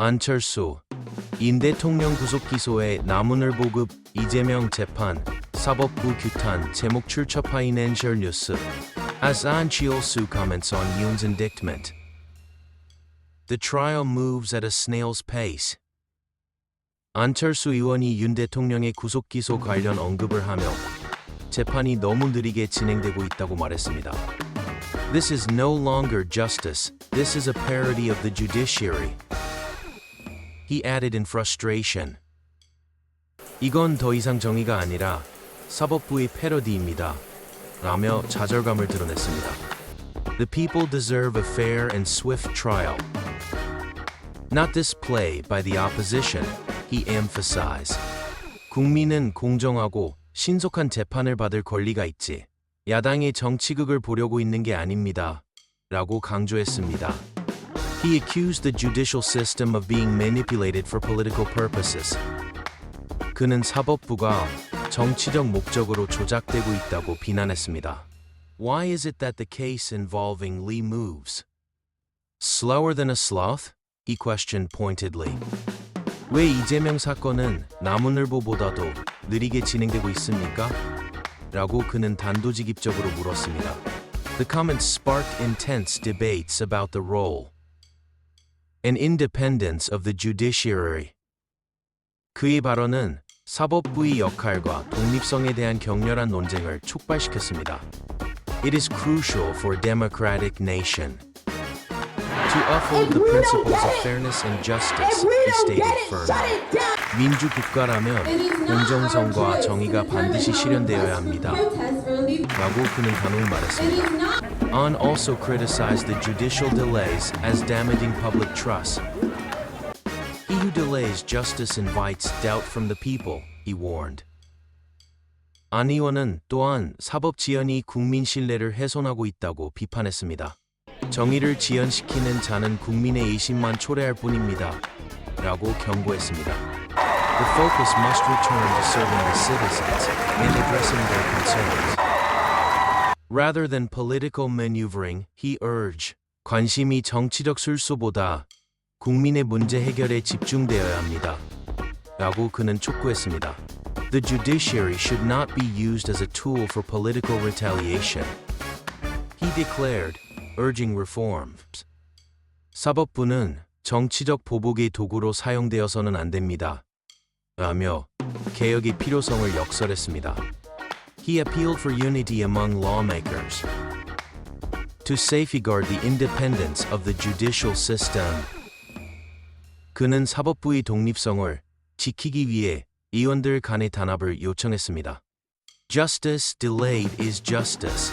안철수 인 대통령 구속 기소에 나문을 보급 이재명 재판 사법부 규탄 제목 출처 파이낸셜 뉴스 As An Chiolsu comments on Yoon's indictment The trial moves at a snail's pace 안철수 의원이 윤 대통령의 구속 기소 관련 언급을 하며 재판이 너무 느리게 진행되고 있다고 말했습니다. This is no longer justice. This is a parody of the judiciary. He added in frustration. 이건 더 이상 정의가 아니라 사법부의 패러디입니다. 라며 좌절감을 드러냈습니다. The people deserve a fair and swift trial. Not this play by the opposition, he emphasized. 국민은 공정하고 신속한 재판을 받을 권리가 있지. 야당이 정치극을 보려고 있는 게 아닙니다. 라고 강조했습니다. He accused the judicial system of being manipulated for political purposes. 그는 사법부가 정치적 목적으로 조작되고 있다고 비난했습니다. Why is it that the case involving Lee moves? Slower than a sloth? He questioned pointedly. 왜 이재명 사건은 나무늘보보다도 느리게 진행되고 있습니까? 라고 그는 단도직입적으로 물었습니다. The comments sparked intense debates about the role and independence of the judiciary. 그의 발언은 사법부의 역할과 독립성에 대한 격렬한 논쟁을 촉발시켰습니다. It is crucial for a democratic nation to uphold the principles of fairness and justice, he stated firmly. 민주 국가라면 공정성과 정의가 반드시 실현되어야 합니다. 라고 그는 단호히 말했습니다. An also criticized the judicial delays as damaging public trust. He who delays justice invites doubt from the people, he warned. 안 의원은 또한 사법 지연이 국민 신뢰를 훼손하고 있다고 비판했습니다. 정의를 지연시키는 자는 국민의 의심만 초래할 뿐입니다. 라고 경고했습니다. The focus must return to serving the citizens and addressing their concerns. Rather than political maneuvering, he urged 관심이 정치적 술수보다 국민의 문제 해결에 집중되어야 합니다. 라고 그는 촉구했습니다. The judiciary should not be used as a tool for political retaliation. He declared, urging reforms. 사법부는 정치적 보복의 도구로 사용되어서는 안 됩니다. 라며 개혁의 필요성을 역설했습니다. He appealed for unity among lawmakers to safeguard the independence of the judicial system. 그는 사법부의 독립성을 지키기 위해 의원들 간의 단합을 요청했습니다. Justice delayed is justice.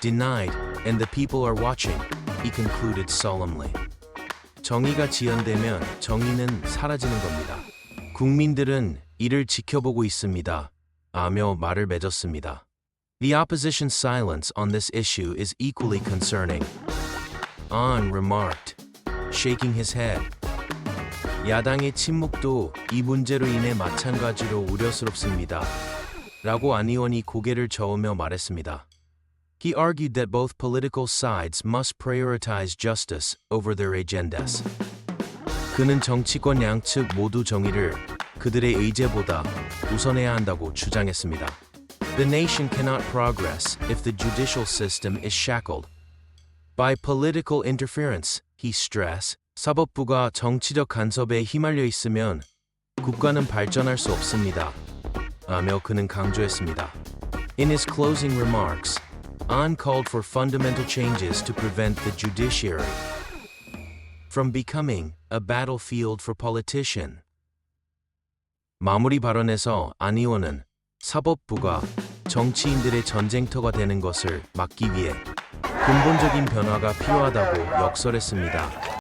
Denied, and the people are watching, he concluded solemnly. 정의가 지연되면 정의는 사라지는 겁니다. 국민들은 이를 지켜보고 있습니다. 아며 말을 맺었습니다. The opposition's silence on this issue is equally concerning. An remarked, shaking his head. 야당의 침묵도 이 문제로 인해 마찬가지로 우려스럽습니다. 라고 안 의원이 고개를 저으며 말했습니다. He argued that both political sides must prioritize justice over their agendas. 그는 정치권 양측 모두 정의를 그들의 의제보다 우선해야 한다고 주장했습니다. The nation cannot progress if the judicial system is shackled. By political interference, he stressed, 사법부가 정치적 간섭에 휘말려 있으면 국가는 발전할 수 없습니다. 라며 그는 강조했습니다. In his closing remarks, An called for fundamental changes to prevent the judiciary from becoming a battlefield for politician. 마무리 발언에서 안 의원은 사법부가 정치인들의 전쟁터가 되는 것을 막기 위해 근본적인 변화가 필요하다고 역설했습니다.